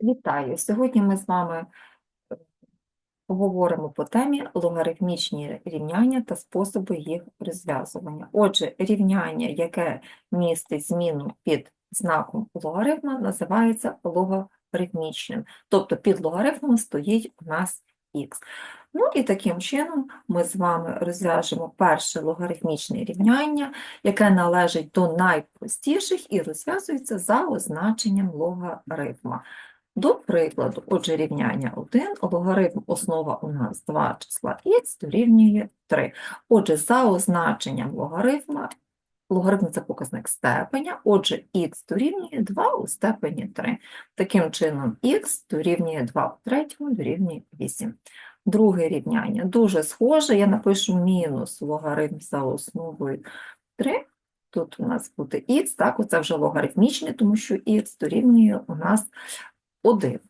Вітаю! Сьогодні ми з вами е, поговоримо по темі логарифмічні рівняння та способи їх розв'язування. Отже, рівняння, яке містить зміну під знаком логарифма, називається логарифмічним. Тобто під логарифмом стоїть у нас х. Ну і таким чином ми з вами розв'яжемо перше логарифмічне рівняння, яке належить до найпростіших і розв'язується за означенням логарифма. До прикладу, отже, рівняння 1, логарифм основа у нас 2 числа х дорівнює 3. Отже, за означенням логарифма, логарифм – це показник степеня, отже, х дорівнює 2 у степені 3. Таким чином, х дорівнює 2 у третьому дорівнює 8. Друге рівняння дуже схоже, я напишу мінус логарифм за основою 3. Тут у нас буде х, так, оце вже логарифмічне, тому що х дорівнює у нас 1.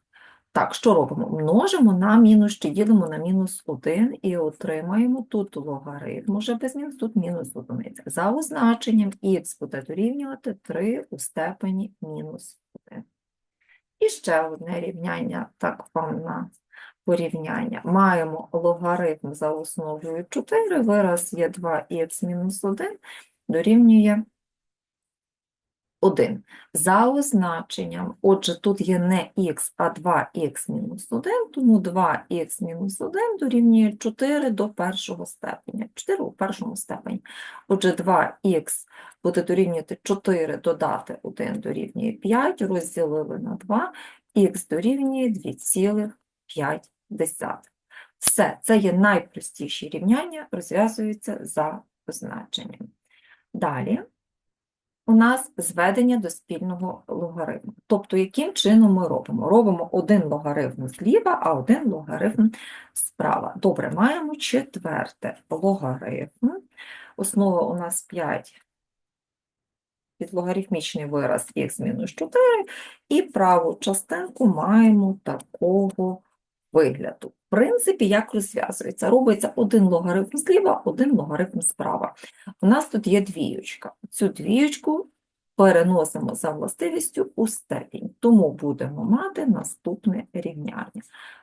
Так, що робимо? Множимо на мінус чи ділимо на мінус 1 і отримаємо тут логарифм, уже без мінус, тут мінус одиниця. За означенням х буде дорівнювати 3 у степені мінус 1. І ще одне рівняння, так вам на порівняння. Маємо логарифм за основою 4, вираз є 2х мінус 1 дорівнює 1. За означенням, отже, тут є не х, а 2х мінус 1, тому 2х мінус 1 дорівнює 4 до першого степеня. 4 у першому степені. Отже, 2х буде дорівнювати 4 додати 1 дорівнює 5, розділили на 2, х дорівнює 2,5. Все, це є найпростіші рівняння, розв'язуються за означенням. Далі у нас зведення до спільного логарифму. Тобто, яким чином ми робимо? Робимо один логарифм зліва, а один логарифм справа. Добре, маємо четверте логарифм. Основа у нас 5 під логарифмічний вираз х мінус 4, і праву частинку маємо такого вигляду. В принципі, як розв'язується? Робиться один логарифм зліва, один логарифм справа. У нас тут є двіючка. Цю двіючку переносимо за властивістю у степінь, тому будемо мати наступне рівняння.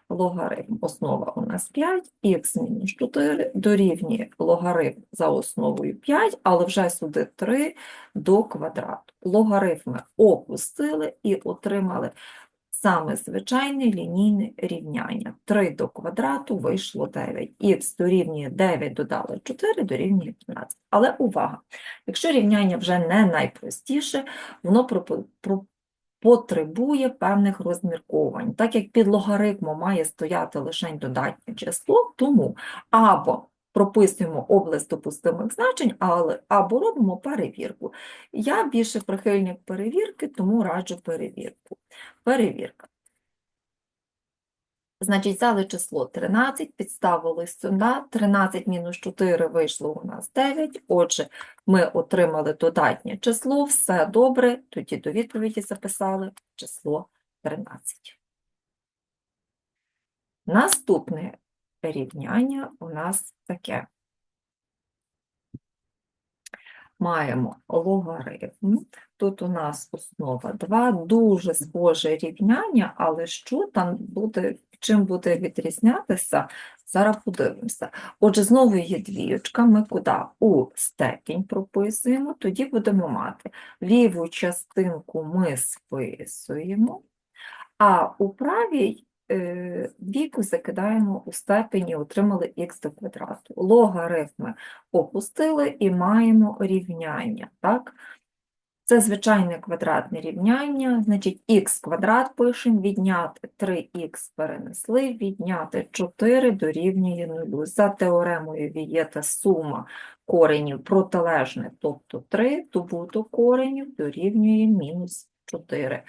Логарифм основа у нас 5, х мінус 4 дорівнює логарифм за основою 5, але вже сюди 3 до квадрату. Логарифми опустили і отримали саме звичайне лінійне рівняння. 3 до квадрату вийшло 9. Х дорівнює 9, додали 4, дорівнює 15. Але увага! Якщо рівняння вже не найпростіше, воно потребує певних розмірковань. Так як під логарифмом має стояти лише додатнє число, тому або прописуємо область допустимих значень, але, або робимо перевірку. Я більше прихильник перевірки, тому раджу перевірку. Перевірка. Значить, взяли число 13, підставили сюди, 13 мінус 4 вийшло у нас 9, отже, ми отримали додатнє число, все добре, тоді до відповіді записали число 13. Наступне рівняння у нас таке. Маємо логарифм. Тут у нас основа 2, дуже схоже рівняння, але що там буде, чим буде відрізнятися, зараз подивимося. Отже, знову є двіючка, ми куди? У степінь прописуємо, тоді будемо мати ліву частинку ми списуємо, а у правій е, двійку закидаємо у степені, отримали х до квадрату. Логарифми опустили і маємо рівняння, так? Це звичайне квадратне рівняння, значить х квадрат пишемо, відняти 3х перенесли, відняти 4 дорівнює 0. За теоремою Вієта сума коренів протилежне, тобто 3, добуток коренів дорівнює мінус 4.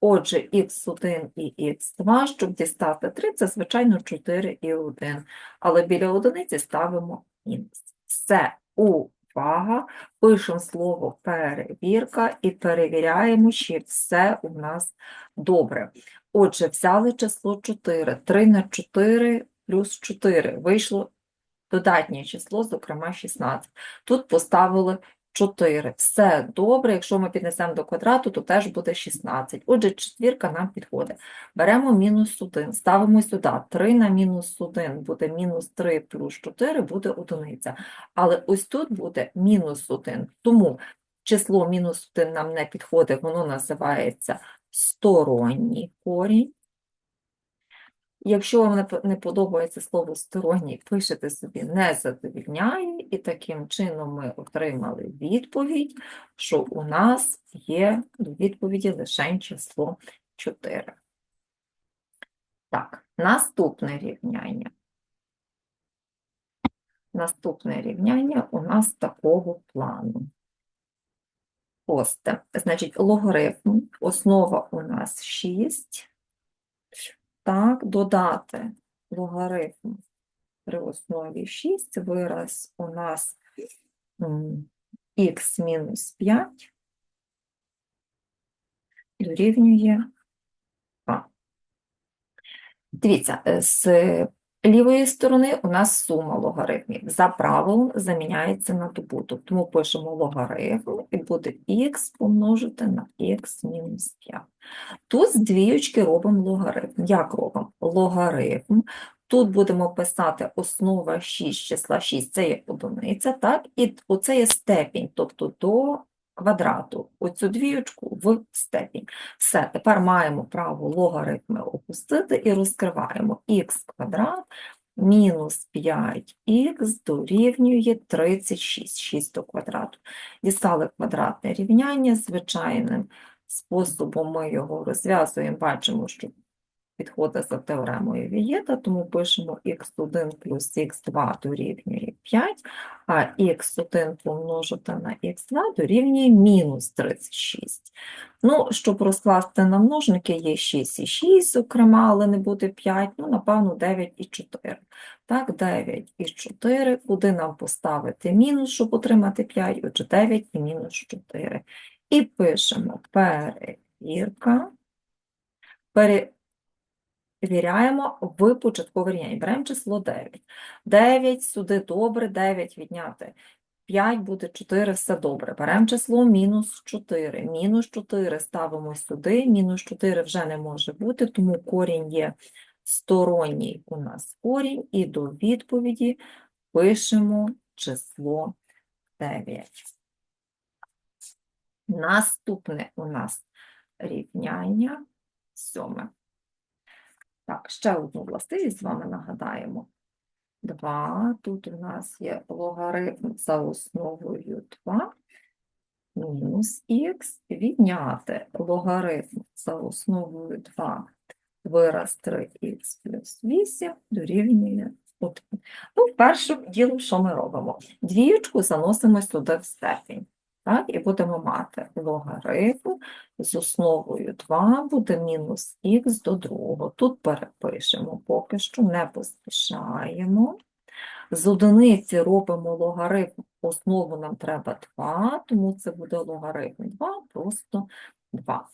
Отже, х1 і х2, щоб дістати 3, це, звичайно, 4 і 1. Але біля одиниці ставимо мінус. Все, увага, пишемо слово перевірка і перевіряємо, чи все у нас добре. Отже, взяли число 4, 3 на 4 плюс 4, вийшло додатнє число, зокрема 16. Тут поставили 4. Все добре, якщо ми піднесемо до квадрату, то теж буде 16. Отже, четвірка нам підходить. Беремо мінус 1, ставимо сюди. 3 на мінус 1 буде мінус 3 плюс 4 буде одиниця. Але ось тут буде мінус 1. Тому число мінус 1 нам не підходить, воно називається сторонній корінь. Якщо вам не подобається слово сторонній, пишете собі не задовільняє, і таким чином ми отримали відповідь, що у нас є до відповіді лише число 4. Так, наступне рівняння. Наступне рівняння у нас такого плану. Шосте. Значить, логарифм, основа у нас 6. Так, додати логарифм при основі 6, вираз у нас х мінус 5 дорівнює 2. Дивіться, е, з лівої сторони у нас сума логарифмів. За правилом заміняється на добуток. Тому пишемо логарифм і буде х помножити на х мінус 5. Тут з двіючки робимо логарифм. Як робимо? Логарифм. Тут будемо писати основа 6 числа 6, це є одиниця, так? І оце є степінь, тобто до квадрату. Оцю двіючку в степінь. Все, тепер маємо право логарифми опустити і розкриваємо х квадрат мінус 5х дорівнює 36, 6 до квадрату. Дістали квадратне рівняння звичайним способом ми його розв'язуємо, бачимо, що підходить за теоремою Вієта, тому пишемо х1 плюс х2 дорівнює 5, а х1 помножити на х2 дорівнює мінус 36. Ну, щоб розкласти на множники, є 6 і 6, зокрема, але не буде 5, ну, напевно, 9 і 4. Так, 9 і 4, куди нам поставити мінус, щоб отримати 5, отже 9 і мінус 4. І пишемо перевірка. Перевіряємо в початкове рівняння. Беремо число 9. 9 сюди добре, 9 відняти. 5 буде 4, все добре. Беремо число мінус 4. Мінус 4 ставимо сюди, мінус 4 вже не може бути, тому корінь є сторонній у нас корінь, і до відповіді пишемо число 9. Наступне у нас рівняння сьоме. Так, ще одну властивість з вами нагадаємо. 2, тут у нас є логарифм за основою 2, мінус х, відняти логарифм за основою 2, вираз 3х плюс 8 дорівнює 1. Ну, перше діло, що ми робимо? Двіючку заносимо сюди в степінь. Так, і будемо мати логарифм з основою 2 буде мінус х до другого. Тут перепишемо, поки що не поспішаємо. З одиниці робимо логарифм, основу нам треба 2, тому це буде логарифм 2, просто 2.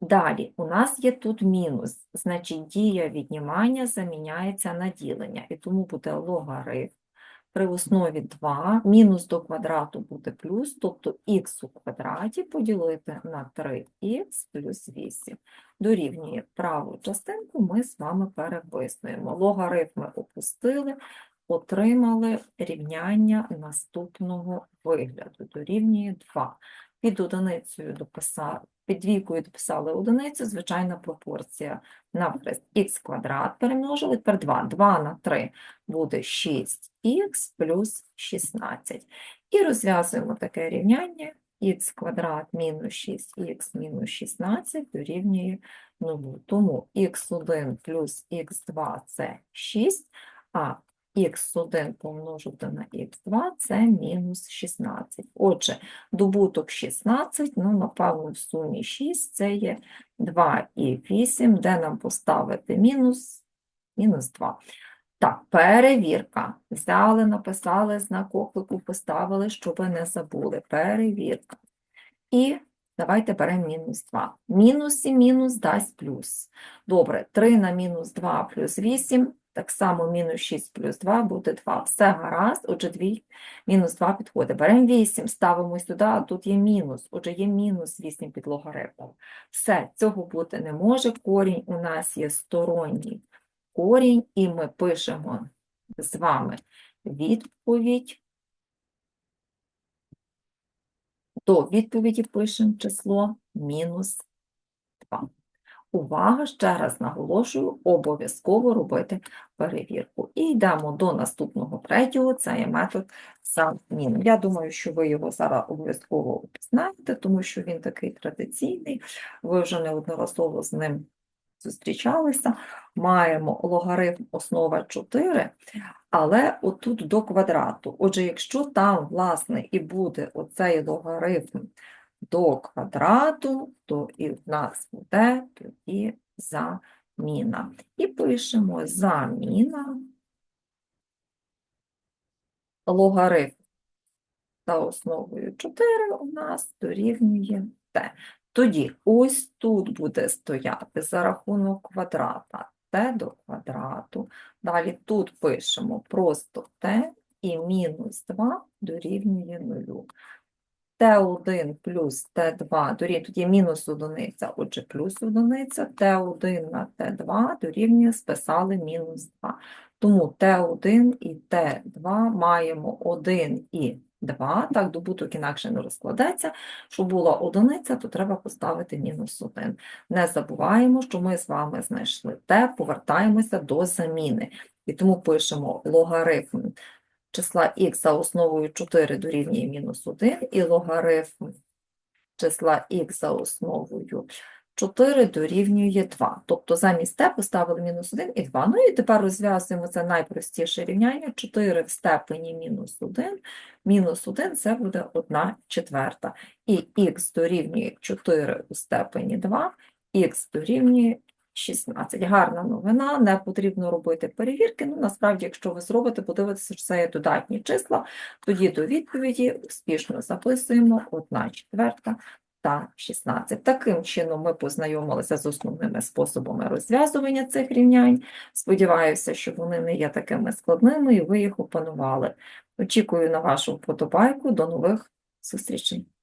Далі, у нас є тут мінус, значить дія віднімання заміняється на ділення, і тому буде логарифм при основі 2, мінус до квадрату буде плюс, тобто х у квадраті поділити на 3х плюс 8. Дорівнює праву частинку ми з вами переписуємо. Логарифми опустили, отримали рівняння наступного вигляду. Дорівнює 2. Під одиницею дописали, під двійкою дописали одиницю, звичайна пропорція навхрест х квадрат перемножили, тепер 2. 2 на 3 буде 6х плюс 16. І розв'язуємо таке рівняння х квадрат мінус 6х мінус 16 дорівнює 0. Тому х1 плюс х2 – це 6, а х1 помножити на х2 – це мінус 16. Отже, добуток 16, ну, напевно, в сумі 6, це є 2 і 8, де нам поставити мінус, мінус 2. Так, перевірка. Взяли, написали знак оклику, поставили, щоб не забули. Перевірка. І давайте беремо мінус 2. Мінус і мінус дасть плюс. Добре, 3 на мінус 2 плюс 8 Так само мінус 6 плюс 2 буде 2. Все гаразд, отже, 2, мінус 2 підходить. Беремо 8, ставимо сюди, а тут є мінус. Отже, є мінус 8 під логарифмом. Все, цього бути не може. Корінь у нас є сторонній корінь, і ми пишемо з вами відповідь. До відповіді пишемо число мінус 2. Увага, ще раз наголошую, обов'язково робити перевірку. І йдемо до наступного третього, це є метод заміни. Я думаю, що ви його зараз обов'язково знаєте, тому що він такий традиційний, ви вже неодноразово з ним зустрічалися. Маємо логарифм основа 4, але отут до квадрату. Отже, якщо там, власне, і буде оцей логарифм до квадрату, то і в нас буде тоді заміна. І пишемо заміна логарифм за основою 4 у нас дорівнює t. Тоді ось тут буде стояти за рахунок квадрата t до квадрату. Далі тут пишемо просто t і мінус 2 дорівнює 0. Т1 плюс Т2 дорівнює, тут є мінус одиниця, отже, плюс одиниця, Т1 на Т2 дорівнює, списали мінус 2. Тому Т1 і Т2 маємо 1 і 2, так, добуток інакше не розкладеться. Щоб була одиниця, то треба поставити мінус 1. Не забуваємо, що ми з вами знайшли Т, повертаємося до заміни. І тому пишемо логарифм числа х за основою 4 дорівнює мінус 1 і логарифм числа х за основою 4 дорівнює 2. Тобто замість t поставили мінус 1 і 2. Ну і тепер розв'язуємо це найпростіше рівняння. 4 в степені мінус 1. Мінус 1 – це буде 1 четверта. І х дорівнює 4 у степені 2, х дорівнює 16. Гарна новина, не потрібно робити перевірки. Ну, насправді, якщо ви зробите, подивитися, що це є додатні числа, тоді до відповіді успішно записуємо 1 четверта та 16. Таким чином ми познайомилися з основними способами розв'язування цих рівнянь. Сподіваюся, що вони не є такими складними і ви їх опанували. Очікую на вашу вподобайку. До нових зустрічей!